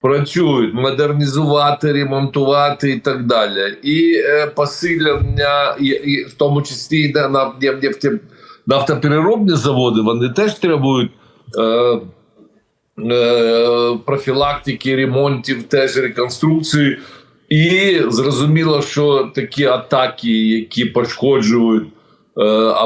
працюють, модернізувати, ремонтувати і так далі. І е, посилення, і, і в тому числі і на, на, нафтопереробні заводи, вони теж требують. Е, е, профілактики, ремонтів, теж реконструкції. І зрозуміло, що такі атаки, які пошкоджують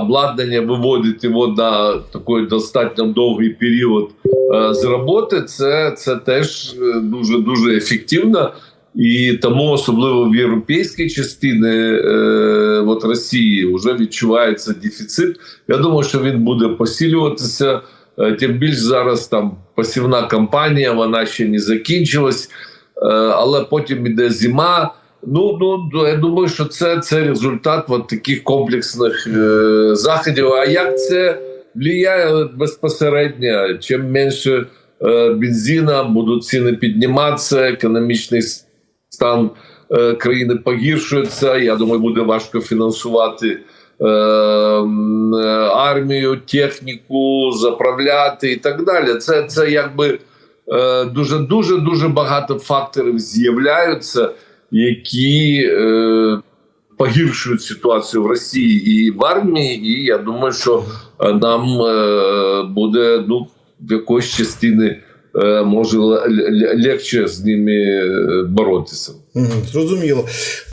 обладнання, виводять його на такий достатньо довгий період е, з роботи, це, це теж е, дуже дуже ефективно. І тому, особливо в європейській частині е, от Росії, вже відчувається дефіцит. Я думаю, що він буде посилюватися. Е, Тим більш зараз там посівна кампанія, вона ще не закінчилась, е, але потім іде зима. Ну, ну я думаю, що це, це результат от таких комплексних е, заходів. А як це впливає безпосередньо? Чим менше е, бензина будуть ціни підніматися, економічний стан е, країни погіршується. Я думаю, буде важко фінансувати е, армію, техніку, заправляти і так далі. Це, це якби е, дуже дуже дуже багато факторів з'являються, які е, погіршують ситуацію в Росії і в армії. І я думаю, що е, нам е, буде ну в якоїсь частини. е, Може легше з ними е, боротися. Зрозуміло.